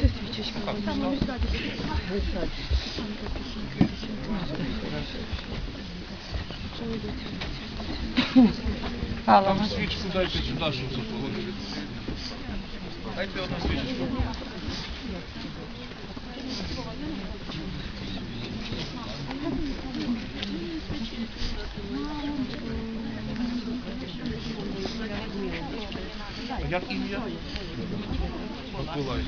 Це свічечка. Алла, Там свічку дайте сюди, щоб запалити. Дайте одну свічечку. Як ім'я? Миколай.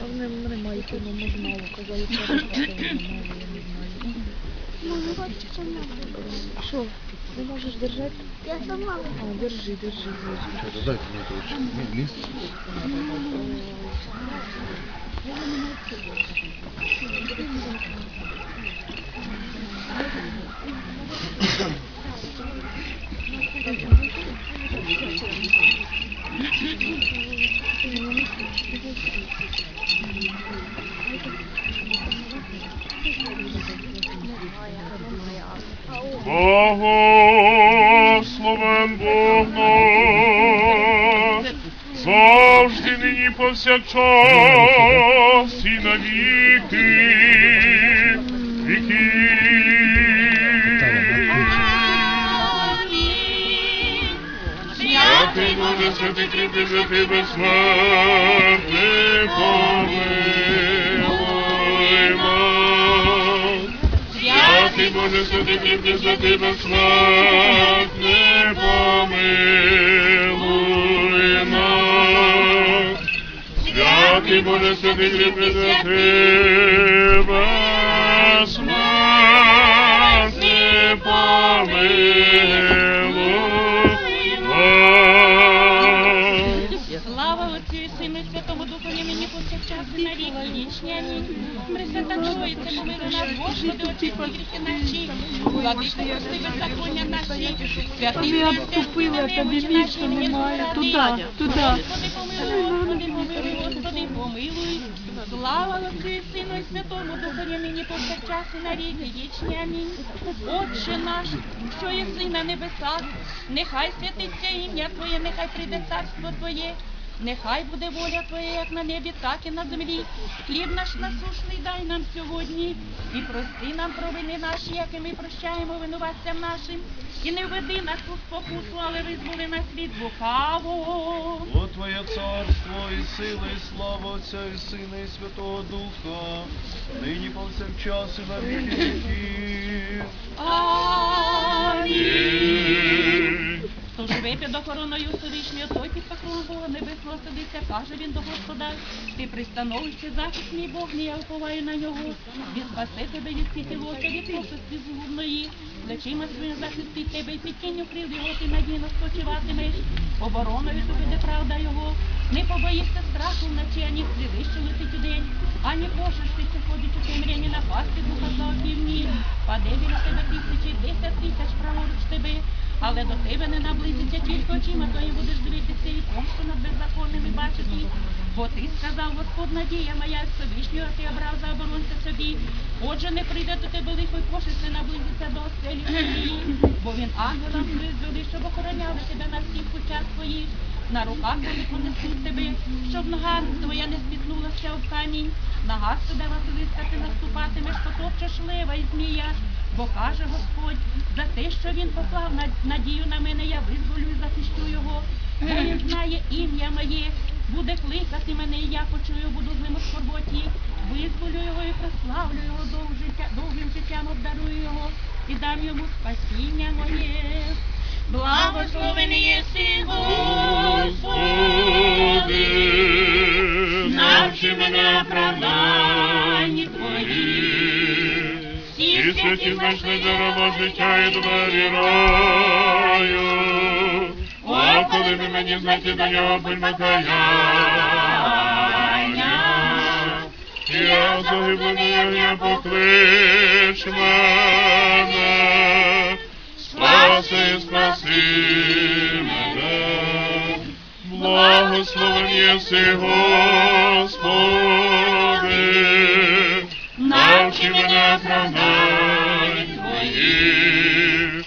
Вони мене мають, ну, може мало казали, що мало, я не знаю. Що, не можеш держати? Я сама. А, держи, держи, держи. Дайте мені коротше. Міст. Благословен Бог наш, завжди нині повсякчас і на віки. Святий Боже, святий кріпкий, святий безсмертний, Боже, святий кріпкий, святий безсмертний, помилуй нас. Святий Боже, святий кріпкий, святий безсмертний, помилуй нас. Слава Отцю і Сину і нині повсякчас і на віки вічні. Амінь. Пресвята Троїця, помилуй нас, Господи, очисти гріхи наші, владико прости беззаконня наші, святий Тобі Христе, обступили, а тобі місця немає. Туди, туди. Господи, помилуй. Слава Отцю і Сину і Святому Духові нині повсякчас і на віки вічні. Амінь. Отче наш, що єси на небесах, нехай святиться ім'я Твоє, нехай прийде царство Твоє. Нехай буде воля Твоя, як на небі, так і на землі. Хліб наш насушний дай нам сьогодні, і прости нам провини наші, як і ми прощаємо винуватцям нашим. І не введи нас у спокусу, але визволи нас від лукавого. О Твоє царство і сила, і слава Отця і Сина, і Святого Духа, нині повсякчас і на віки віків. Амінь. Хто живе під охороною Всевишнього, той під покровом Бога Небесного садиться, каже він до Господа, ти пристановище захист мій Бог, мій, я уповаю на нього. Він спасе тебе від світи вока, від посості згубної. Плечима своїм захистить тебе, і під тінню крил його ти надійно спочиватимеш. Обороною тобі буде правда його. Не побоїшся страху вночі, ані стріли, що летить удень, ані пошешти, що ходить у темряні на пасті духа за опівні. Паде біля тебе але до тебе не наблизиться, тільки очима твоїм будеш дивитися і помсту над беззаконними бачити. Бо ти сказав, Господь, надія моя, Всевишнього ти обрав за оборонця собі. Отже, не прийде до тебе лихо й пошесть не наблизиться до оселі твоєї, бо він ангелам визволив, щоб охороняли тебе на всіх путях твоїх. На руках вони понесуть тебе, щоб нога твоя не спітнулася об камінь. Нога тебе Василиска, ти наступатимеш, потопчеш лева і змія. Бо каже Господь, за те, що він поклав надію на мене, я визволю і захищу його. Бо він знає ім'я моє, буде кликати мене, і я почую, буду з ним у скорботі. Визволю його і прославлю його довгим життя, довгим життям обдарую його і дам йому спасіння моє. Благословений єси, Господи, навчи мене оправданні І святі знайшли дерева життя і двері раю. О, коли ви мені знайти до нього примикання. Я загиблений, я поклич мене. Спаси, спаси мене. Благословен єси, Господи, навчи мене оправдань Твоїх.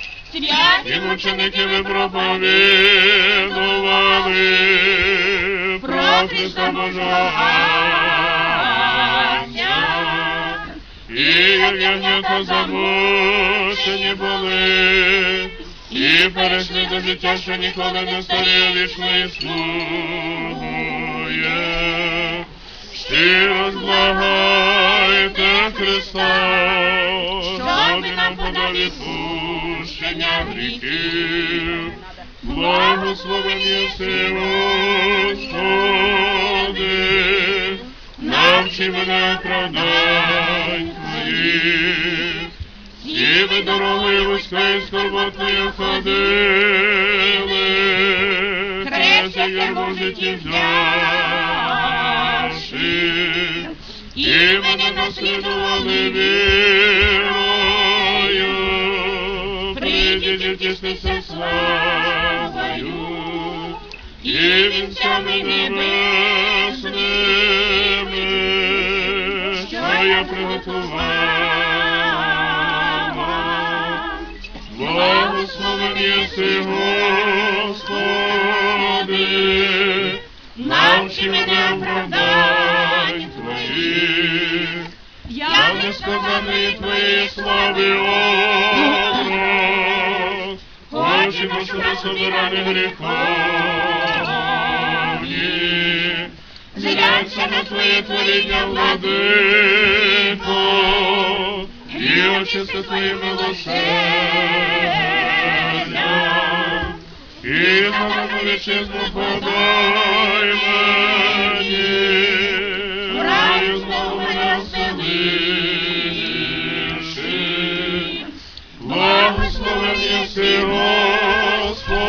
І мученики ви проповідували про Христа Божого. І як ягнята замучені були, і перейшли до життя, що ніколи не старіє вічно існує. Щиро зблагайте Христа, щоби нам подав відпущення гріхів. Благословен єси, Господи, навчи мене оправдань Твоїх. І ви дорогою вузькою скорботною ходили, хрест ярмо в житті взявши, і мене наслідували вірою, прийдіть тіснися славою, і вінцями небесними, що я приготувала. Благословен єси, Господи, навчи мене оправдань Твоїх. Я несказаний Твоєї слави образ, хочемо, щоб собирали гріховні. Зляться на Твоє творіння, владико, і очисти Твої милосердя. І мене вітчизну подай мені, в раю знову мене вселивши. Єси, Господи,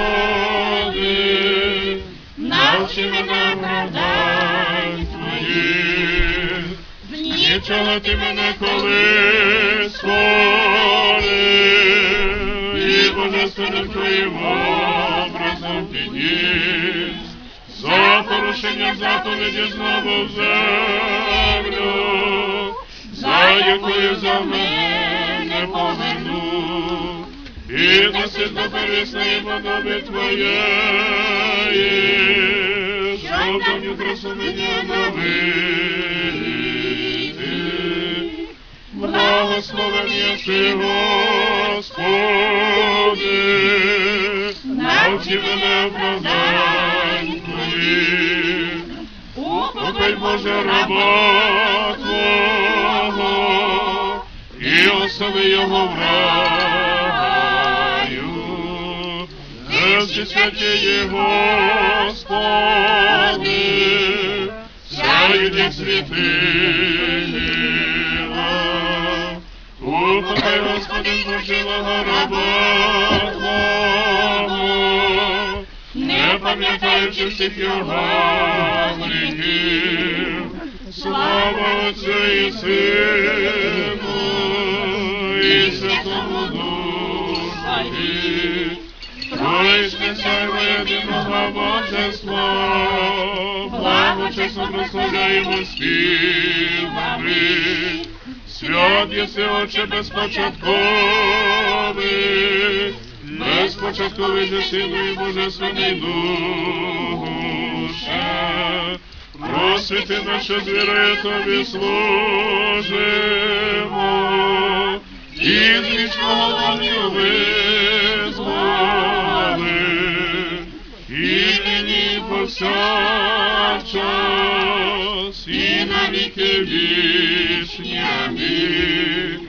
навчи мене оправдань Твоїх. Нічого ти мене коли створив, і божественним твоїм образом підніс. За порушення заповіді знову в землю, за якою за мене поверну, і носить до первісної подоби Твоєї, щоб давню красу мені оновити. Благословен єси, Господи, навчи мене оправдань Твоїх. Упокой Боже раба Твого, і осели його в. Несі святіє Господи, сяють як світила. Упокой, Господи, Божого раба Твого, не пам'ятаючи всіх його гріхів. Слава Отцю і Сину, і Святому Троїчне сяйво єдиного Божества, благо чесно прославляємо співами. Свят єси, Отче, безпочатковий, безпочатковий же Сину і Божественний Душе. Просвіти наше з вірою Тобі служимо, і з вічного вогню визволи, повсякчас, і на віки вічні. Амінь.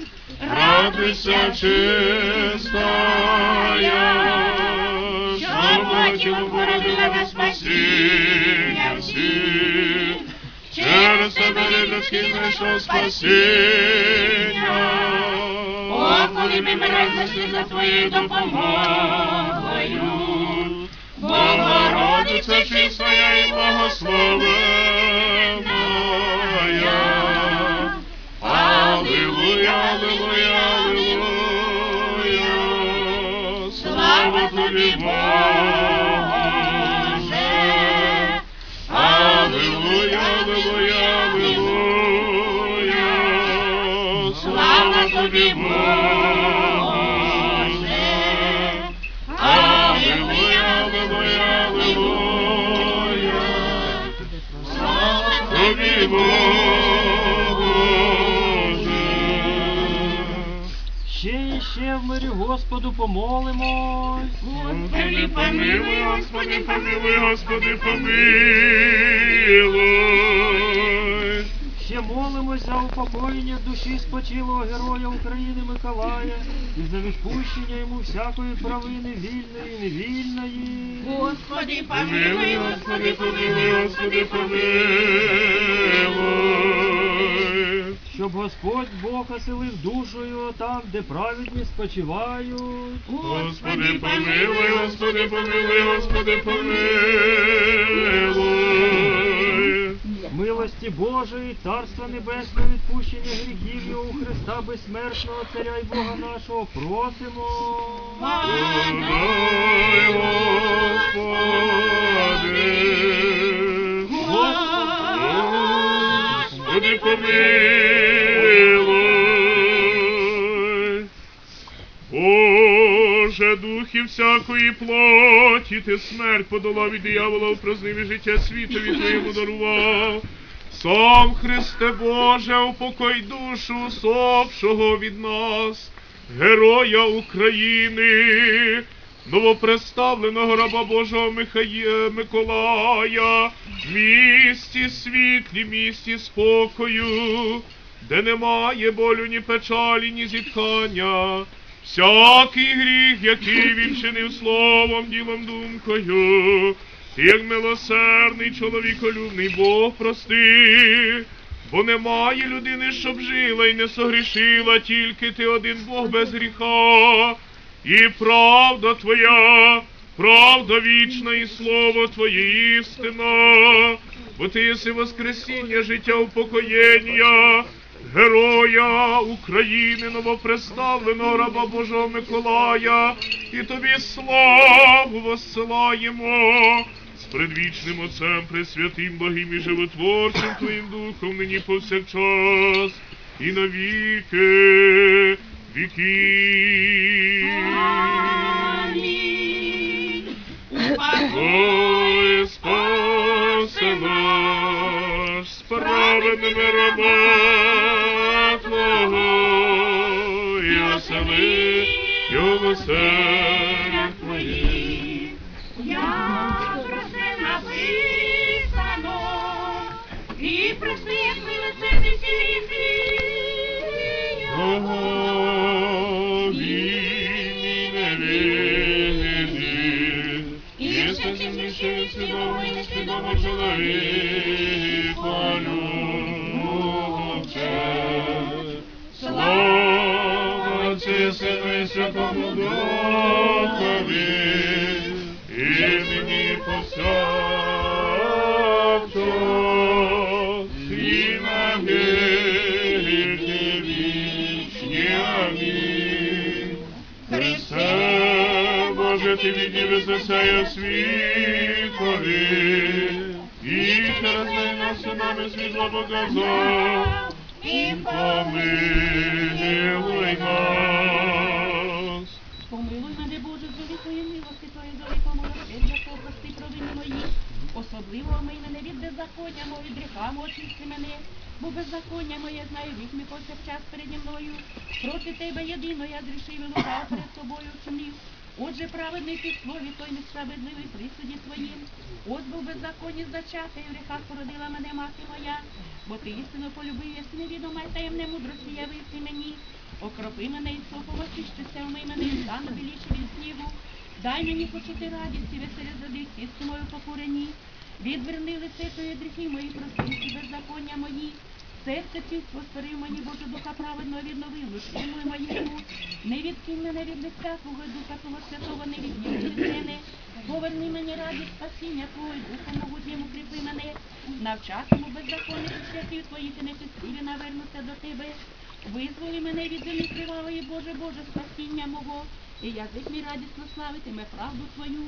Радуйся, чистая, що бачимо породила на спасіння всіх. Через тебе людський знайшов спасіння. О, коли ми мережності за твоєю допомогою. Богородице чистая і благословенная. Аллилуйя, аллилуйя, аллилуйя. Слава тобі, Боже. Аллилуйя, аллилуйя, аллилуйя. Слава тобі, Боже. Ще ще в мирі Господу помолимось. Господи, помилуй, Господи, помилуй, Господи, помилуй. Молимось за упокоєння душі спочилого героя України Миколая і за відпущення йому всякої провини вільної і невільної. Господи, Помилуй, Господи, помилуй, Господи, помилуй. Щоб Господь Бог оселив душу його там, де праведні спочивають. Господи, помилуй, Господи, помилуй, Господи, помилуй. Милості Божої, Царства Небесного, відпущення гріхів його у Христа безсмертного Царя і Бога нашого просимо. Господи, Господи, помилуй. Всякої плоті, ти смерть подолав і диявола упразнив і життя світові твоєму дарував. Сам Христе Боже, упокой душу усопшого від нас, героя України, новопредставленого раба Божого Михає... Миколая, місті світлі, місті спокою, де немає болю, ні печалі, ні зітхання. Всякий гріх, який він чинив словом, ділом, думкою, як милосердний чоловіколюбний Бог прости, бо немає людини, щоб жила і не согрішила, тільки ти один Бог без гріха, і правда твоя, правда вічна, і слово твоє істина, бо ти єси воскресіння, життя упокоєння, героя України, новопредставленого раба Божого Миколая, і тобі славу воссилаємо. З предвічним Отцем, Пресвятим, Богим і животворцем Твоїм Духом, нині повсякчас, і навіки віки. Ой, спаси наш справедними раба його серед Твоїх. Я про це написано, і про як милосердний гріхи. Ого, вільні невинні, і все земліше свідомо і несвідомо чоловіка Святому Духові, і нині повсякчас, і на віки вічні. Амінь. Христе, Боже, ти відніви засяє світові, і через неї нас нами світло показав, і помилуй нас. Помилуй мене, Боже, з великої милості Твої, з великого милосердя, Твого, прости провини мої. Особливо омий мене від беззаконня мого, від гріха мого, очисти мене, бо беззаконня моє знаю, вік мій повсякчас переді мною. Проти Тебе єдино я зрішив і лукав перед тобою вчинив. Отже, праведний ти слові, той несправедливий при суді твоїм. Ось був беззаконні зачати, і в гріхах породила мене мати моя. Бо ти істину полюбив, єси невідома й таємне мудрості явив ти мені. Окропи мене і сопом очищися, вмий мене і стану біліше від снігу. Дай мені почути радість і веселі зади кістку мою покурені. Відверни лице твоє гріхи мої, прости всі беззаконня мої. Серце чисто створив мені, Боже, духа праведного відновив, душину моєму. Не відкинь мене від лиця Твого, Духа Твого Святого, не відніми від мене. Поверни мені радість спасіння Твого, і Духом могутнім укріпи мене. Навчатиму беззаконних святів Твоїх і нечистиві навернуся до Тебе. Визволи мене від землі кривавої, Боже, Боже, спасіння мого, і язик мій радісно славитиме правду Твою.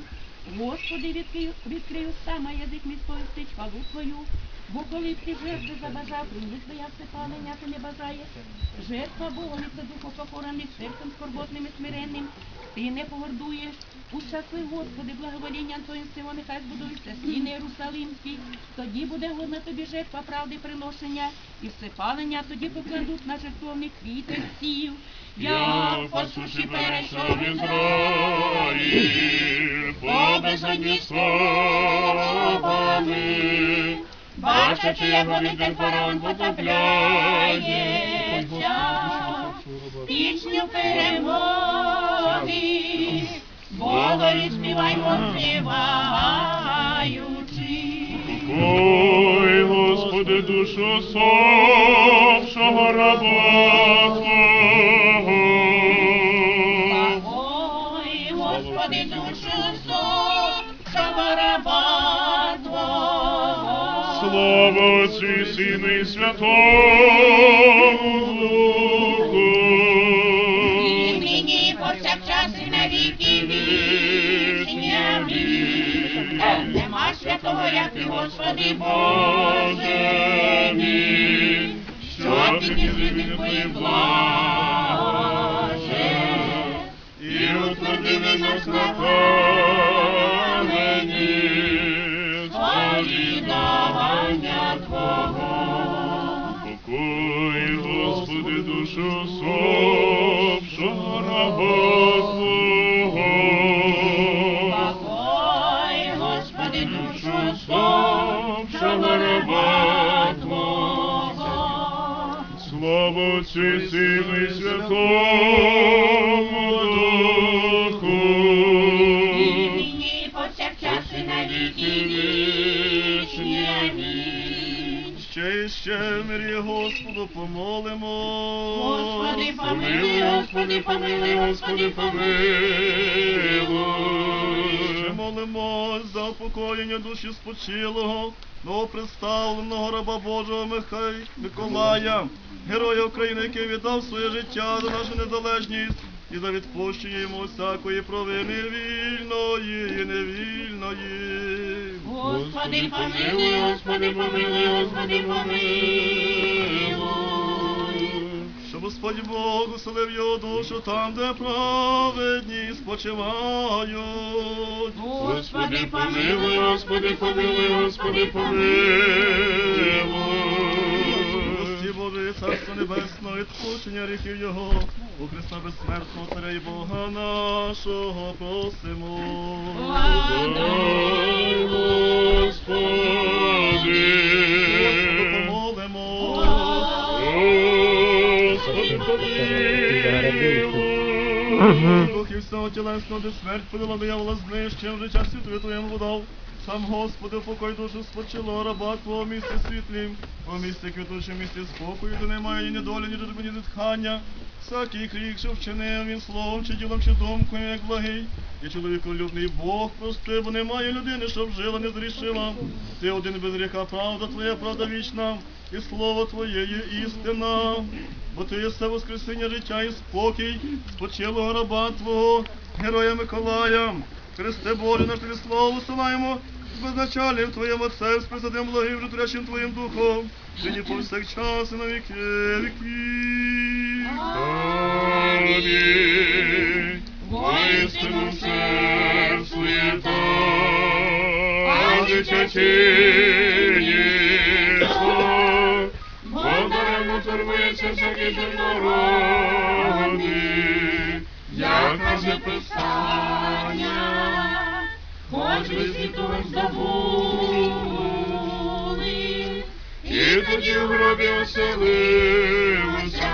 Господи, відкрий, відкрий моя язик мій сповістить хвалу Твою. Бо коли ти жертви забажав, прийми твоя всепалення ти не бажає. Жертва Бога, це духу покораний, серцем скорботним і смиренним. Ти не погордуєш. Ущасли, Господи, благоволінням Твоїм сило, нехай збудуються стіни Єрусалимські. Тоді буде годна тобі жертва правди приношення, і всепалення тоді покладуть на жертовник квіти сів. Як по суші перейшов Ізраїль, по безодні словами, бачачи, як вони один фараон потопляється, Пісню перемоги, Богові співаймо співаючи. Ой, Господи, душу совшого раба Слава Отцю і Сину і Святому Духу. І нині повсякчас і на віки вічні. Амінь. Нема святого, як ти, Господи Боже мій, що тільки звідти твої блаже. І утвердили нас на Слава Отцю і Сину і Святому Ще і ще в мирі Господу помолимо. Господи, помилуй, Господи, помилуй, Господи, помилуй. Ще молимо за упокоєння душі спочилого, новопредставленого раба Божого Михай Миколая, героя України, який віддав своє життя за нашу незалежність і за відпущення йому всякої провини вільної і невільної. Господи, помилуй, Господи, помилуй, Господи, помилуй. Щоб Господь Бог уселив його душу там, де праведні спочивають. Господи, помилуй, Господи, помилуй, Господи, помилуй. Божої, Царство Небесного, відпущення гріхів Його, у Христа безсмертного Царя і Бога нашого просимо. Дай, Господи. Помолимо. Господи, помилуй. Духів всього тілесного, де смерть подала диявола знищив, життя світові Твоєму водав. Сам Господи, упокой душу спочило раба Твого місці світлім, у місці квітучим, місці спокою, де немає ні недолі, ні жертви, ні зітхання. Всякий гріх, що вчинив він словом, чи ділом, чи думкою, як благий. І чоловіколюбний Бог прости, бо немає людини, щоб жила, не зрішила. Ти один без гріха, правда Твоя, правда вічна, і слово Твоє є істина. Бо ти єси воскресіння життя і спокій, спочилого раба Твого, героя Миколая. Христе Боже, наш тобі слово усилаємо, безначалів Твоєму Отцем, з Пресвятим благим, житрящим Твоїм Духом, нині повсякчас і на віки віків. Амінь. Воістину все світа, а дитячиніство, бо даремно турбується земнороди, як каже Писання, Хоч ви світом забули, і тоді в гробі оселилися,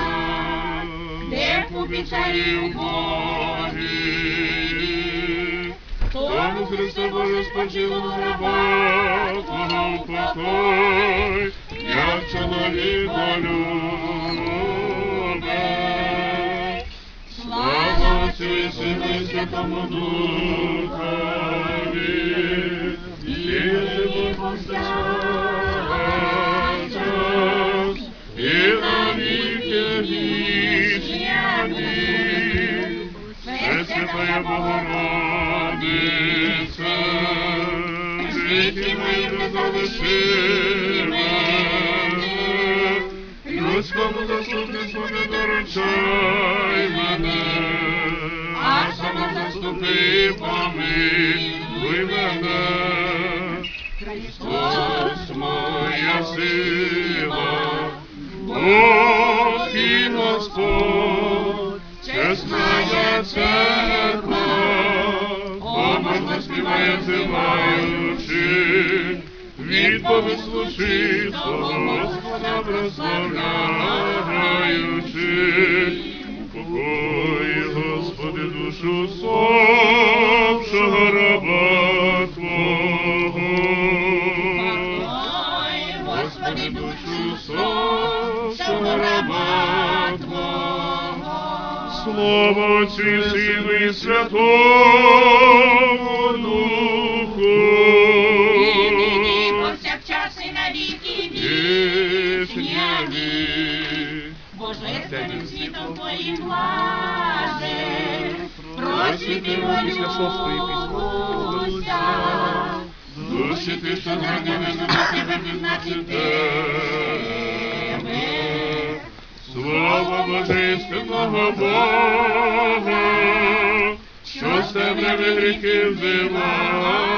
де побіцяє Богі. Тому Христе Боже спочило раба Твого покой, як чоловіка любить. Слава Отцю і Сину і Святому Духові, і нині повсякчас, і на віки вічні. Амінь. Пресвятая Богородице, гріхи мої не залиши мене. Людському заступництву не доручай мене, а сама заступи, помилуй мене. Христос моя сила, Бог і Господь, чесна церква, поможно співає, взиваючи, відповідь служить, Господа прославляючи. Покой, Господи, душу совшого раба Твого. Господи, душу совшого раба Твого. Слава Отцю і Сину і Святому Духу. Світом Твоїм блаже, просвіти. Душі ти, що на тебе пізнати тебе. Слава Божественного Бога, що з темряви гріхи взиває.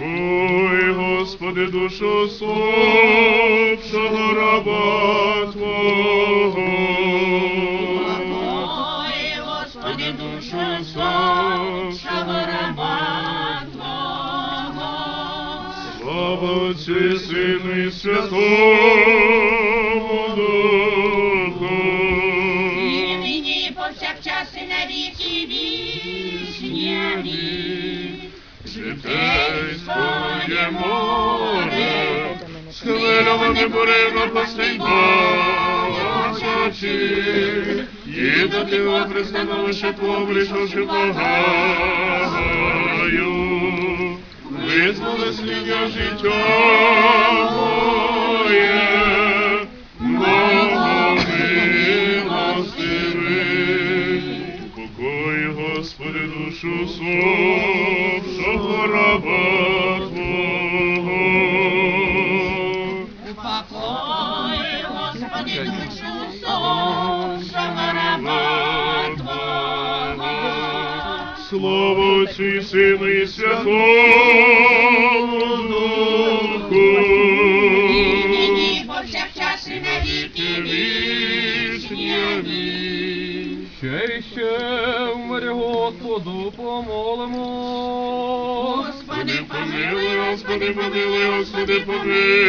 Покой, Господи, душу слабшого раба Твого. Ой, Господи, душу слабшого раба Твого. Слава Отцю і Сину і Святому Море, схвильоване непоривно постить бачачи, їде ти во пристановище Твого, прийшовши благаю, визволи слідя життя моє, Бога милостивий. Покой, Господи, душу совшого Слава Отцю і Сину і Святому Духу. Нині, повсякчас і на віки вічні. Амінь. Ще і ще в мирі Господу помолимо. Господи, Помилуй, Господи, помилуй, Господи, помилуй.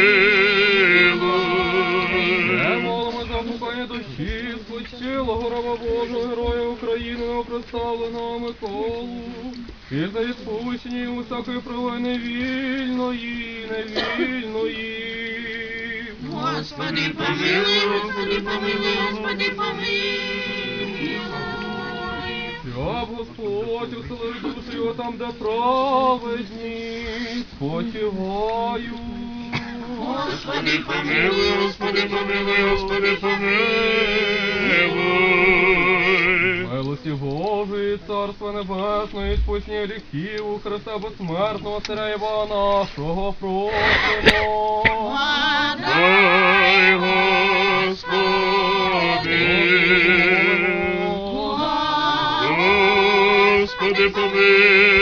Спочилого раба Божого, героя України, новопроставленого Миколу, і за відпущення йому всякої провини вільної, невільної. Господи, помилуй, Господи, помилуй, Господи, помилуй. Щоб Господь уселив душу його там, де праведні спочивають. Господи, Помилуй, Господи, помилуй, Господи, помилуй. Милості Божої, Царства Небесного, і спочні гріхів у Христа безсмертного Царя Єва нашого просимо. Дай, Господи, Господи, помилуй.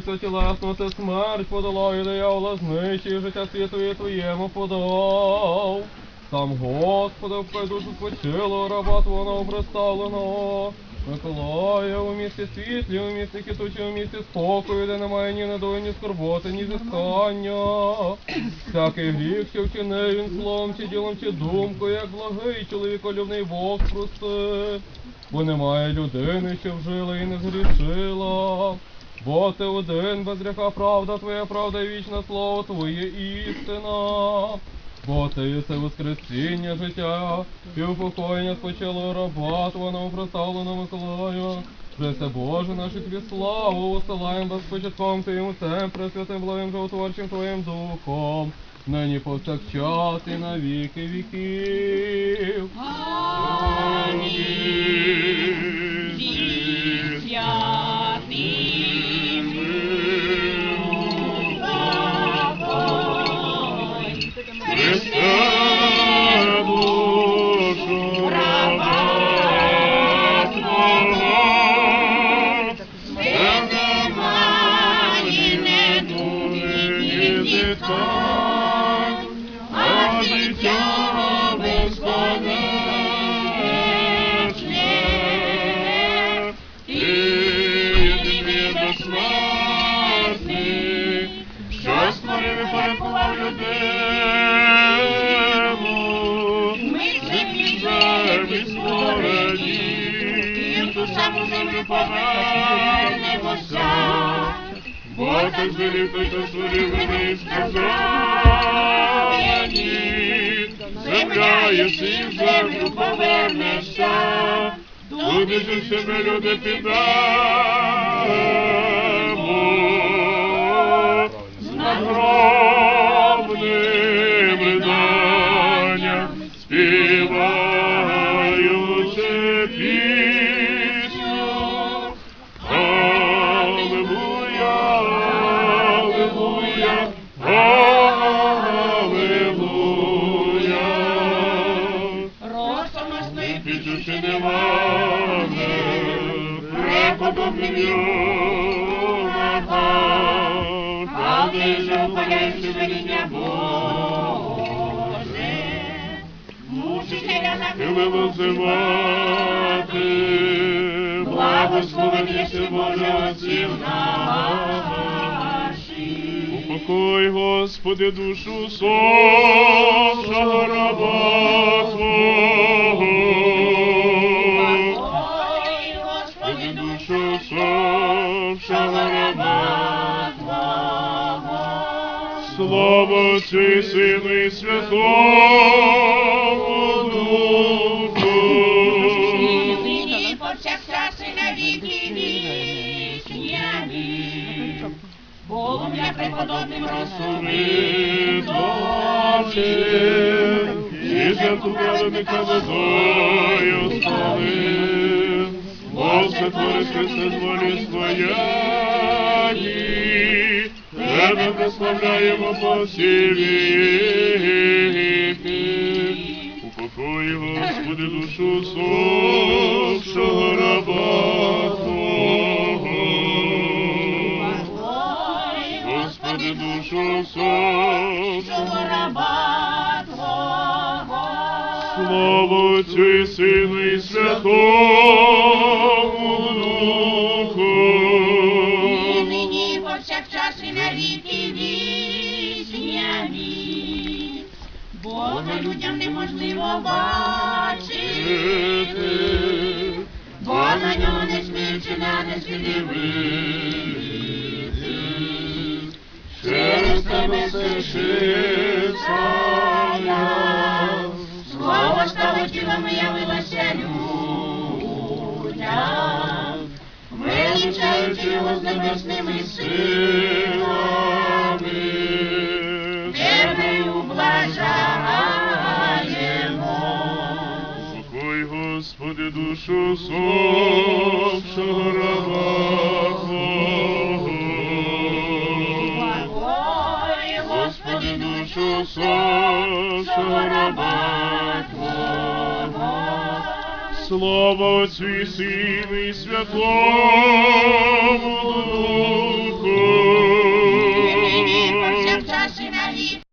І все тілесно, це смерть подолає диявола знищує, життя світові Твоєму подав. Сам Господи, впай душу спочило, раба Твого новоприставленого. Миколая у місті світлі, у місті китучі, у місті спокою, де немає ні недої, ні скорботи, ні зіскання. Всякий гріх, що вчинив він словом, чи ділом, чи думкою, як благий чоловіколюбний Бог прости. Бо немає людини, що вжила і не згрішила. Бо ти один без гріха правда, твоя правда і вічне слово твоє істина. Бо ти єси воскресіння життя, і упокоєння спочило раба твого проставлено Миколаю. Христе Боже, нашу тобі славу усилаєм безпочатком Твоїм Отцем, пресвятим благим животворчим Твоїм Духом, нині повсякчас і на віки віків. Амінь. Yeah. Землю повернемося. Бо так звелів той, хто створив мене і сказані. Земля, єси в землю повернешся, туди ж себе люди підемо. З надгробним Підучи неважне, преподобним юнака, правди же упаляючи веління Боже. мучителя на Тебе визивати, благословен єси Боже отців наших. Упокой, Господи, душу сошого раба Твого. Раба Твого. Слава Отцю Сину і Святому Духу. Нині повсякчас і на віки вічні. Амінь. Полум'я преподобним розсуми Відомче, і жертву праведника водою спалив, Боже, твори Христе з волі своєї, Тебе прославляємо по всі віки. Упокой, Господи, душу сохшого раба Твого. Господи, душу Що раба. Слава Отцю і Сину і Святому Духу. І нині повсякчас і на віки вічні. Бога людям неможливо бачити, бо на нього не смірчена, не дивити. Через тебе сишиться я, його з небесними силами, тебе ублажаємо. Покой, Господи, душу сохшого раба Твого. Господи, душу сохшого раба. Слава Отцю і Сину Святому Духу.